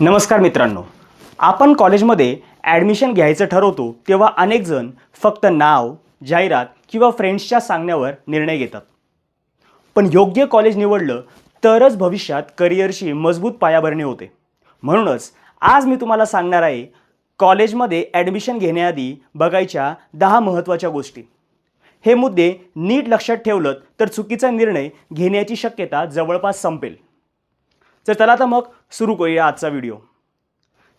नमस्कार मित्रांनो. आपण कॉलेजमध्ये ॲडमिशन घ्यायचं ठरवतो तेव्हा अनेकजण फक्त नाव जाहिरात किंवा फ्रेंड्सच्या सांगण्यावर निर्णय घेतात. पण योग्य कॉलेज निवडलं तरच भविष्यात करिअरशी मजबूत पायाभरणी होते. म्हणूनच आज मी तुम्हाला सांगणार आहे कॉलेजमध्ये ॲडमिशन घेण्याआधी बघायच्या दहा महत्त्वाच्या गोष्टी. हे मुद्दे नीट लक्षात ठेवलं तर चुकीचा निर्णय घेण्याची शक्यता जवळपास संपेल. तर चला तर मग सुरू करूया आजचा व्हिडिओ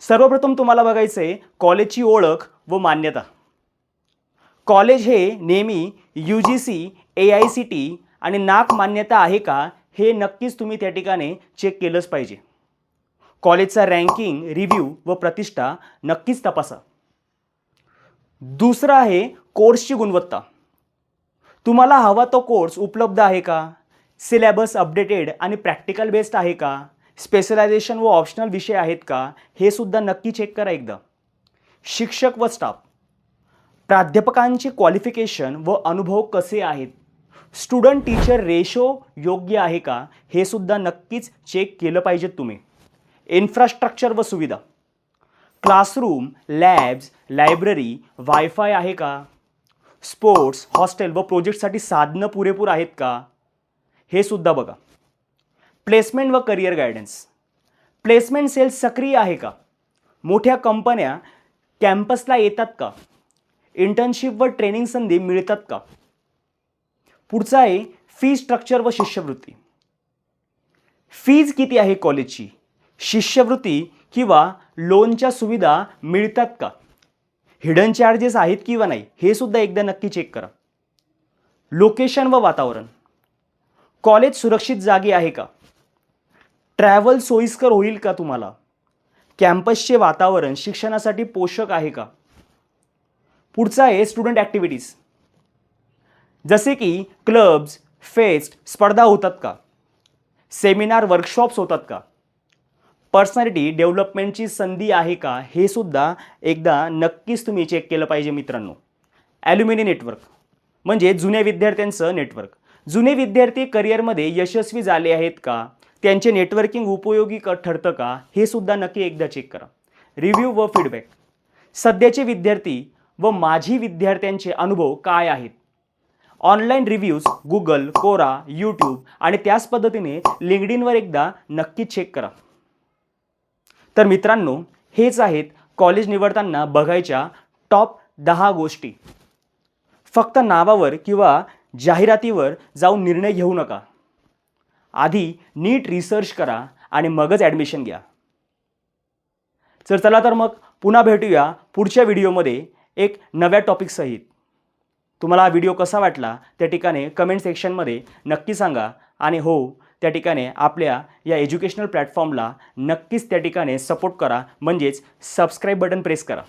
सर्वप्रथम तुम्हाला बघायचं आहे कॉलेजची ओळख व मान्यता. कॉलेज हे नेहमी U G C A I C T आणि नाक मान्यता आहे का हे नक्कीच तुम्ही त्या ठिकाणी चेक केलंच पाहिजे. कॉलेजचा रँकिंग रिव्ह्यू व प्रतिष्ठा नक्कीच तपासा. दुसरं आहे कोर्सची गुणवत्ता. तुम्हाला हवा तो कोर्स उपलब्ध आहे का? सिलेबस अपडेटेड आणि प्रॅक्टिकल बेस्ड आहे का? स्पेशलायझेशन व ऑप्शनल विषय आहेत का हे सुद्धा नक्की चेक करा एकदा. शिक्षक व स्टाफ प्राध्यापकांचे क्वालिफिकेशन व अनुभव कसे आहेत? स्टुडंट टीचर रेशो योग्य आहे का हे सुद्धा नक्कीच चेक केलं पाहिजेत तुम्ही. इन्फ्रास्ट्रक्चर व सुविधा. क्लासरूम लॅब्स लायब्ररी वायफाय आहे का? स्पोर्ट्स हॉस्टेल व प्रोजेक्टसाठी साधनं पुरेपूर आहेत का? हे सुद्धा बघा. प्लेसमेंट व करिअर गायडन्स. प्लेसमेंट सेल सक्रिय आहे का? मोठ्या कंपन्या कॅम्पसला येतात का? इंटर्नशिप व ट्रेनिंग संधी मिळतात का? पुढचा आहे फी स्ट्रक्चर व शिष्यवृत्ती. फीज किती आहे कॉलेजची? शिष्यवृत्ती किंवा लोनच्या सुविधा मिळतात का? हिडन चार्जेस आहेत किंवा नाही हे सुद्धा एकदा नक्की चेक करा. लोकेशन व वातावरण. कॉलेज सुरक्षित जागी आहे का? ट्रॅव्हल सोयीस्कर होईल का तुम्हाला? कॅम्पसचे वातावरण शिक्षणासाठी पोषक आहे का? पुढचा आहे स्टुडंट ॲक्टिव्हिटीज जसे की क्लब्स फेस्ट स्पर्धा होतात का? सेमिनार वर्कशॉप्स होतात का? पर्सनॅलिटी डेव्हलपमेंटची संधी आहे का? हे सुद्धा एकदा नक्कीच तुम्ही चेक केलं पाहिजे मित्रांनो. ॲल्युमिनी नेटवर्क म्हणजे जुन्या विद्यार्थ्यांचं नेटवर्क जुने विद्यार्थी करिअरमध्ये यशस्वी झाले आहेत का? त्यांचे नेटवर्किंग उपयोगी क ठरतं का हे सुद्धा नक्की एकदा चेक करा. रिव्ह्यू व फीडबॅक सध्याचे विद्यार्थी व माझी विद्यार्थ्यांचे अनुभव काय आहेत? Online reviews Google Quora YouTube आणि त्याच पद्धतीने लिंकडिनवर एकदा नक्की चेक करा. तर मित्रांनो हेच आहेत कॉलेज निवडताना बघायच्या टॉप दहा गोष्टी. फक्त नावावर किंवा जाहिरातीवर जाऊन निर्णय घेऊ नका. आधी नीट रिसर्च करा आणि मगच ॲडमिशन घ्या. तर चला तर मग पुन्हा भेटूया पुढच्या व्हिडिओमध्ये एक नव्या टॉपिकसहित तुम्हाला हा व्हिडिओ कसा वाटला त्या ठिकाणी कमेंट सेक्शनमध्ये नक्की सांगा आणि हो त्या ठिकाणी आपल्या या एज्युकेशनल प्लॅटफॉर्मला नक्कीच त्या ठिकाणी सपोर्ट करा. म्हणजेच सबस्क्राईब बटन प्रेस करा.